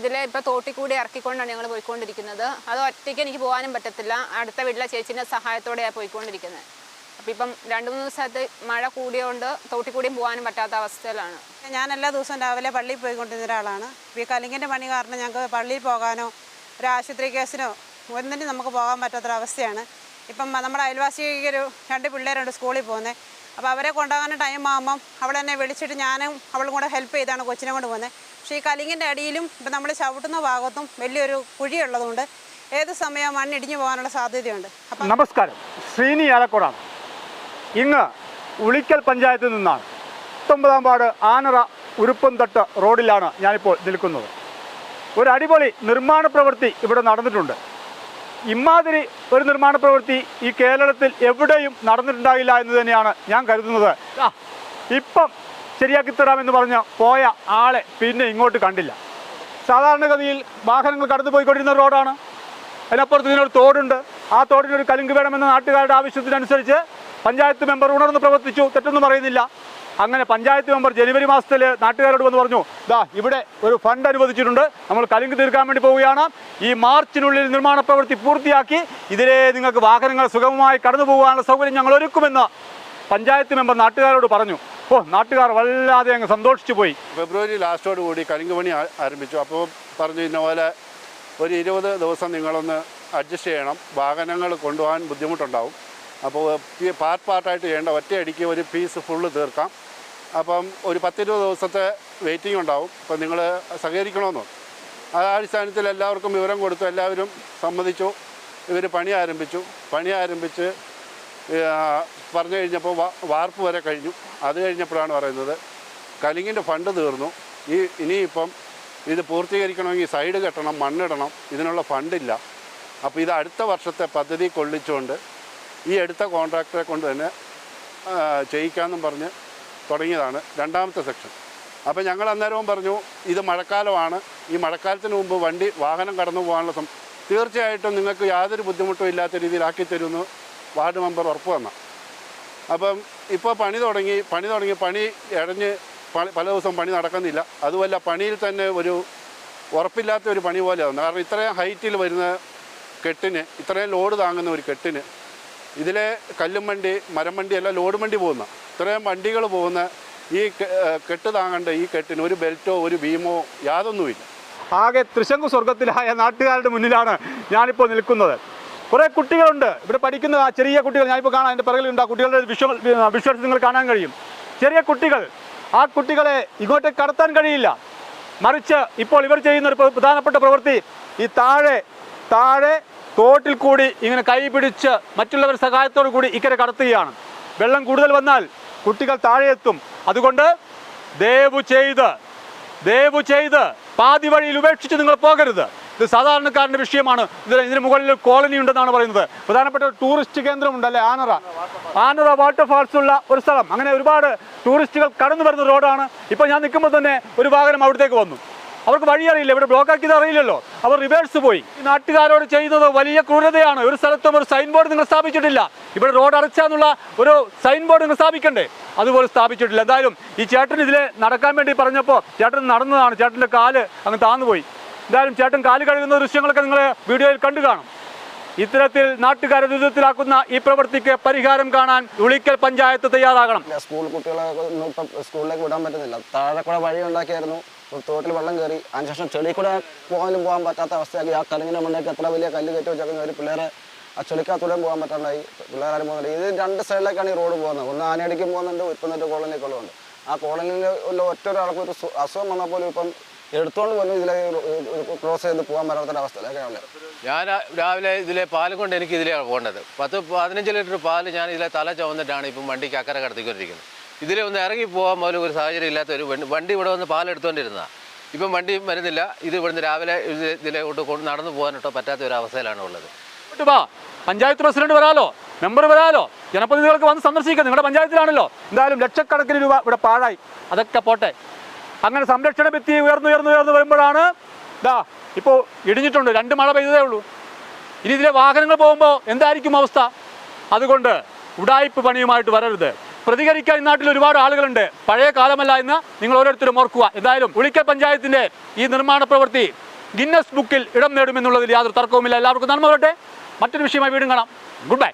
ഇതിലെ ഇപ്പോൾ തോട്ടിൽ കൂടി ഇറക്കിക്കൊണ്ടാണ് ഞങ്ങൾ പോയിക്കൊണ്ടിരിക്കുന്നത്. അത് ഒറ്റയ്ക്ക് എനിക്ക് പോകാനും പറ്റത്തില്ല. അടുത്ത വീട്ടിലെ ചേച്ചീന്റെ സഹായത്തോടെയാണ് പോയിക്കൊണ്ടിരിക്കുന്നത്. അപ്പം ഇപ്പം രണ്ട് മൂന്ന് ദിവസത്ത് മഴ കൂടിയതുകൊണ്ട് തോട്ടിൽ കൂടിയും പോകാനും പറ്റാത്ത അവസ്ഥയിലാണ്. ഞാൻ എല്ലാ ദിവസവും രാവിലെ പള്ളിയിൽ പോയിക്കൊണ്ടിരുന്ന ഒരാളാണ്. ഈ കലിങ്ങിന്റെ പണി കാരണം ഞങ്ങൾക്ക് പള്ളിയിൽ പോകാനോ ഒരു ആശുപത്രി കേസിനോ ഒന്നിനും നമുക്ക് പോകാൻ പറ്റാത്തൊരവസ്ഥയാണ് ഇപ്പം നമ്മുടെ അയൽവാസിക്ക് ഒരു രണ്ട് പിള്ളേരുണ്ട് സ്കൂളിൽ പോകുന്നത് അപ്പോൾ അവരെ കൊണ്ടുപോകാൻ ടൈം ആകുമ്പം അവളെന്നെ വിളിച്ചിട്ട് ഞാനും അവളും കൂടെ ഹെൽപ്പ് ചെയ്താണ് കൊച്ചിനെ കൊണ്ട് പോകുന്നത് പക്ഷേ ഈ കലിങ്ങിന്റെ അടിയിലും ഇപ്പം നമ്മൾ ചവിട്ടുന്ന ഭാഗത്തും വലിയൊരു കുഴിയുള്ളതുകൊണ്ട് ഏത് സമയവും മണ്ണിടിഞ്ഞു പോകാനുള്ള സാധ്യതയുണ്ട്. അപ്പം നമസ്കാരം. ശ്രീനി ആലക്കോടാണ്. ഇങ്ങ് ഉളിക്കൽ പഞ്ചായത്തിൽ നിന്നാണ്. പത്തൊമ്പതാം വാർഡ് ആനറ ഉരുപ്പംതട്ട് റോഡിലാണ് ഞാനിപ്പോൾ നിൽക്കുന്നത്. ഒരു അടിപൊളി നിർമ്മാണ പ്രവൃത്തി ഇവിടെ നടന്നിട്ടുണ്ട്. ഇമാതിരി ഒരു നിർമ്മാണ പ്രവൃത്തി ഈ കേരളത്തിൽ എവിടെയും നടന്നിട്ടുണ്ടാകില്ല എന്ന് തന്നെയാണ് ഞാൻ കരുതുന്നത്. ഇപ്പം ശരിയാക്കി തരാമെന്ന് പറഞ്ഞ് പോയ ആളെ പിന്നെ ഇങ്ങോട്ട് കണ്ടില്ല. സാധാരണഗതിയിൽ വാഹനങ്ങൾ കടന്നു പോയിക്കൊണ്ടിരുന്ന റോഡാണ്. അതിനപ്പുറത്ത് ഇതിനൊരു തോടുണ്ട്. ആ തോടിനൊരു കലുങ്ക് വേണമെന്ന നാട്ടുകാരുടെ ആവശ്യത്തിനനുസരിച്ച് പഞ്ചായത്ത് മെമ്പർ ഉണർന്ന് പ്രവർത്തിച്ചു. തെറ്റൊന്നും പറയുന്നില്ല. അങ്ങനെ പഞ്ചായത്ത് മെമ്പർ ജനുവരി മാസത്തിൽ നാട്ടുകാരോട് വന്ന് പറഞ്ഞു ദാ ഇവിടെ ഒരു ഫണ്ട് അനുവദിച്ചിട്ടുണ്ട്. നമ്മൾ കലുങ്ക് തീർക്കാൻ വേണ്ടി പോവുകയാണ്. ഈ മാർച്ചിനുള്ളിൽ നിർമ്മാണ പ്രവൃത്തി പൂർത്തിയാക്കി ഇതിലെ നിങ്ങൾക്ക് വാഹനങ്ങൾ സുഗമമായി കടന്നു പോകാനുള്ള സൗകര്യം ഞങ്ങൾ ഒരുക്കുമെന്ന് പഞ്ചായത്ത് മെമ്പർ നാട്ടുകാരോട് പറഞ്ഞു ഓ നാട്ടുകാർ വല്ലാതെ അങ്ങ് സന്തോഷിച്ചു പോയി. ഫെബ്രുവരി ലാസ്റ്റോട് കൂടി കലിങ്ക് പണി ആരംഭിച്ചു. അപ്പോൾ പറഞ്ഞു ഇന്ന പോലെ ഒരു ഇരുപത് ദിവസം നിങ്ങളൊന്ന് അഡ്ജസ്റ്റ് ചെയ്യണം. വാഹനങ്ങൾ കൊണ്ടുപോകാൻ ബുദ്ധിമുട്ടുണ്ടാവും. അപ്പോൾ പാർട്ട് പാർട്ടായിട്ട് ചെയ്യേണ്ട ഒറ്റയടിക്ക് ഒരു പീസ് ഫുള്ള് തീർക്കാം. അപ്പം ഒരു പത്തിരുപത് ദിവസത്തെ വെയിറ്റിംഗ് ഉണ്ടാവും. അപ്പം നിങ്ങൾ സഹകരിക്കണമെന്ന്. ആ അടിസ്ഥാനത്തിൽ എല്ലാവർക്കും വിവരം കൊടുത്തു. എല്ലാവരും സമ്മതിച്ചു. ഇവർ പണി ആരംഭിച്ചു. പണി ആരംഭിച്ച് പറഞ്ഞു കഴിഞ്ഞപ്പോൾ വാർപ്പ് വരെ കഴിഞ്ഞു. അത് കഴിഞ്ഞപ്പോഴാണ് പറയുന്നത് കലിങ്ങിന്റെ ഫണ്ട് തീർന്നു. ഈ ഇനിയിപ്പം ഇത് പൂർത്തീകരിക്കണമെങ്കിൽ സൈഡ് കെട്ടണം മണ്ണിടണം ഇതിനുള്ള ഫണ്ടില്ല. അപ്പോൾ ഇത് അടുത്ത വർഷത്തെ പദ്ധതി കൊള്ളിച്ചുകൊണ്ട് ഈ എടുത്ത കോൺട്രാക്ടറെ കൊണ്ട് തന്നെ ചെയ്യിക്കാമെന്നും പറഞ്ഞ് തുടങ്ങിയതാണ് രണ്ടാമത്തെ സെക്ഷൻ. അപ്പോൾ ഞങ്ങൾ അന്നേരവും പറഞ്ഞു ഇത് മഴക്കാലമാണ്. ഈ മഴക്കാലത്തിന് മുമ്പ് വണ്ടി വാഹനം കടന്നു പോകാനുള്ള തീർച്ചയായിട്ടും നിങ്ങൾക്ക് യാതൊരു ബുദ്ധിമുട്ടും ഇല്ലാത്ത രീതിയിലാക്കി തരുമെന്ന് വാർഡ് മെമ്പർ ഉറപ്പ് വന്നാൽ അപ്പം ഇപ്പോൾ പണി തുടങ്ങി പണി തുടങ്ങി പണി ഇടഞ്ഞ് പല ദിവസം പണി നടക്കുന്നില്ല. അതുമല്ല പണിയിൽ തന്നെ ഒരു ഉറപ്പില്ലാത്ത ഒരു പണി പോലെ പോലെയാണ് കാരണം ഇത്രയും ഹൈറ്റിൽ വരുന്ന കെട്ടിന് ഇത്രയും ലോഡ് താങ്ങുന്ന ഒരു കെട്ടിന് ഇതിലെ കല്ലും വണ്ടി മരം വണ്ടി എല്ലാം ലോഡ് വണ്ടി പോകുന്ന ഇത്രയും വണ്ടികൾ പോകുന്ന ഈ കെട്ട് താങ്ങേണ്ട ഈ കെട്ടിന് ഒരു ബെൽറ്റോ ഒരു ഭീമോ യാതൊന്നുമില്ല. ആകെ തൃശങ്കു സ്വർഗത്തിലായ നാട്ടുകാരുടെ മുന്നിലാണ് ഞാനിപ്പോൾ നിൽക്കുന്നത്. കുറേ കുട്ടികളുണ്ട്. ഇവിടെ പഠിക്കുന്ന ആ ചെറിയ കുട്ടികൾ ഞാനിപ്പോൾ കാണാം എന്റെ പിറകിലുണ്ട് ആ കുട്ടികളുടെ വിഷ്വൽ വിഷ്വൽസ് നിങ്ങൾ കാണാൻ കഴിയും. ചെറിയ കുട്ടികൾ ആ കുട്ടികളെ ഇങ്ങോട്ട് കടത്താൻ കഴിയില്ല. മറിച്ച് ഇപ്പോൾ ഇവർ ചെയ്യുന്ന ഒരു പ്രധാനപ്പെട്ട പ്രവൃത്തി ഈ താഴെ താഴെ തോട്ടിൽ കൂടി ഇങ്ങനെ കൈ പിടിച്ച് മറ്റുള്ളവർ സഹായത്തോടു കൂടി ഇക്കരെ കടത്തുകയാണ്. വെള്ളം കൂടുതൽ വന്നാൽ കുട്ടികൾ താഴെ എത്തും അതുകൊണ്ട് ദേവു ചെയ്ത് ദേവു ചെയ്ത് പാതി വഴിയിൽ ഉപേക്ഷിച്ച് നിങ്ങൾ പോകരുത്. ഇത് സാധാരണക്കാരന്റെ വിഷയമാണ്. ഇതിന് ഇതിന് മുകളിൽ കോളനി ഉണ്ടെന്നാണ് പറയുന്നത്. പ്രധാനപ്പെട്ട ടൂറിസ്റ്റ് കേന്ദ്രമുണ്ട് അല്ലേ? ആനറ. ആനറ വാട്ടർഫാൾസ് ഉള്ള ഒരു സ്ഥലം. അങ്ങനെ ഒരുപാട് ടൂറിസ്റ്റുകൾ കടന്നു വരുന്ന റോഡാണ്. ഇപ്പോൾ ഞാൻ നിൽക്കുമ്പോൾ തന്നെ ഒരു വാഹനം അവിടത്തേക്ക് വന്നു. അവർക്ക് വഴി അറിയില്ല. ഇവിടെ ബ്ലോക്ക് ആക്കിയത് അറിയില്ലല്ലോ. അവർ റിവേഴ്സ് പോയി. ഈ നാട്ടുകാരോട് ചെയ്യുന്നത് വലിയ ക്രൂരതയാണ്. ഒരു സ്ഥലത്തും ഒരു സൈൻ ബോർഡ് നിങ്ങൾ സ്ഥാപിച്ചിട്ടില്ല. ഇവിടെ റോഡ് അടച്ചാന്നുള്ള ഒരു സൈൻ ബോർഡ് നിങ്ങൾ സ്ഥാപിക്കണ്ടേ? അതുപോലെ സ്ഥാപിച്ചിട്ടില്ല. എന്തായാലും ഈ ചേട്ടൻ ഇതിൽ നടക്കാൻ വേണ്ടി പറഞ്ഞപ്പോൾ ചേട്ടൻ നടന്നതാണ്. ചേട്ടന്റെ കാൽ അങ്ങ് താന്നുപോയി എന്തായാലും ചേട്ടൻ കാൽ കഴുകുന്ന ദൃശ്യങ്ങളൊക്കെ നിങ്ങൾ വീഡിയോയിൽ കണ്ടു കാണും. ഇത്തരത്തിൽ നാട്ടുകാരെ ദുരിതത്തിലാക്കുന്ന ഈ പ്രവൃത്തിക്ക് പരിഹാരം കാണാൻ ഉളിക്കൽ പഞ്ചായത്ത് തയ്യാറാകണം. സ്കൂൾ കുട്ടികളെ സ്കൂളിലേക്ക് വിടാൻ പറ്റുന്നില്ല. താഴെ കൂടെ വഴി ഉണ്ടാക്കിയായിരുന്നു. തോട്ടിൽ വെള്ളം കയറി. അതിനുശേഷം ചെളി കൂടെ പോകാനും പോകാൻ പറ്റാത്ത അവസ്ഥയാക്കി. ആ കലിങ്ങിന്റെ മണ്ണേക്ക് എത്ര വലിയ കല്ല് കയറ്റി വെച്ചേക്കുന്ന ഒരു പിള്ളേരെ ആ ചെളിക്കകത്തൂടെയും പോകാൻ പറ്റാണ്ടായി. പിള്ളേരാരും പോകുന്നില്ല. ഇത് രണ്ട് സൈഡിലേക്കാണ് ഈ റോഡ് പോകുന്നത്. ഒന്ന് ആനയടിക്കും പോകുന്നുണ്ട് ഇപ്പം കോളനിക്കുള്ളതുണ്ട് ആ കോളനിയിൽ ഉള്ള ഒറ്റ ഒരാൾക്ക് ഒരു അസുഖം പോലും ഇപ്പം എടുത്തോണ്ട് പോലും ഇതിലെ ക്രോസ് ചെയ്ത് പോകാൻ പറ്റാത്തൊരവസ്ഥയിലേക്കാണ് ഞാൻ രാ- രാവിലെ ഇതിലെ പാലും കൊണ്ട് എനിക്ക് ഇതിലേക്ക് പോകേണ്ടത്. പത്ത് പതിനഞ്ച് ലിറ്റർ പാൽ ഞാൻ ഇതിലെ തല ചുവന്നിട്ടാണ് ഇപ്പം വണ്ടിക്ക് അക്കരെ കടത്തിക്കൊണ്ടിരിക്കുന്നത്. ഇതിലെ ഒന്ന് ഇറങ്ങി പോകാൻ പോലും ഒരു സാഹചര്യം ഇല്ലാത്ത ഒരു വണ്ടി- വണ്ടി ഇവിടെ വന്ന് പാലെടുത്തുകൊണ്ടിരുന്നതാണ് ഇപ്പം വണ്ടി വരുന്നില്ല. ഇത് ഇവിടുന്ന് രാവിലെ ഇത് ഇതിലോട്ട് കൊണ്ട് നടന്നു പോകാനോട്ടോ പറ്റാത്ത ഒരു അവസ്ഥയിലാണ് ഉള്ളത്. പഞ്ചായത്ത് പ്രസിഡന്റ് വരാലോ. മെമ്പർ വരാലോ. ജനപ്രതിനിധികൾക്ക് വന്ന് സന്ദർശിക്കുക നിങ്ങളുടെ പഞ്ചായത്തിലാണല്ലോ. എന്തായാലും ലക്ഷക്കണക്കിന് രൂപ ഇവിടെ പാഴായി. അതൊക്കെ പോട്ടെ. അങ്ങനെ സംരക്ഷണ ഭിത്തി ഉയർന്നുയർന്നു ഉയർന്നു വരുമ്പോഴാണ് ദാ ഇപ്പോൾ ഇടിഞ്ഞിട്ടുണ്ട്. രണ്ട് മഴ പെയ്തതേ ഉള്ളൂ. ഇനി ഇതിലെ വാഹനങ്ങൾ പോകുമ്പോൾ എന്തായിരിക്കും അവസ്ഥ? അതുകൊണ്ട് ഉടായ്പ പണിയുമായിട്ട് വരരുത്. പ്രതികരിക്കാൻ ഈ നാട്ടിൽ ഒരുപാട് ആളുകളുണ്ട്. പഴയ കാലമല്ല എന്ന് നിങ്ങൾ ഓരോരുത്തരും ഓർക്കുക. എന്തായാലും ഉളിക്കൽ പഞ്ചായത്തിന്റെ ഈ നിർമ്മാണ പ്രവൃത്തി ഗിന്നസ് ബുക്കിൽ ഇടം നേടുമെന്നുള്ളതിൽ യാതൊരു തർക്കവുമില്ല. എല്ലാവർക്കും നന്മ വരട്ടെ. മറ്റൊരു വിഷയമായി വീണ്ടും കാണാം. Good bye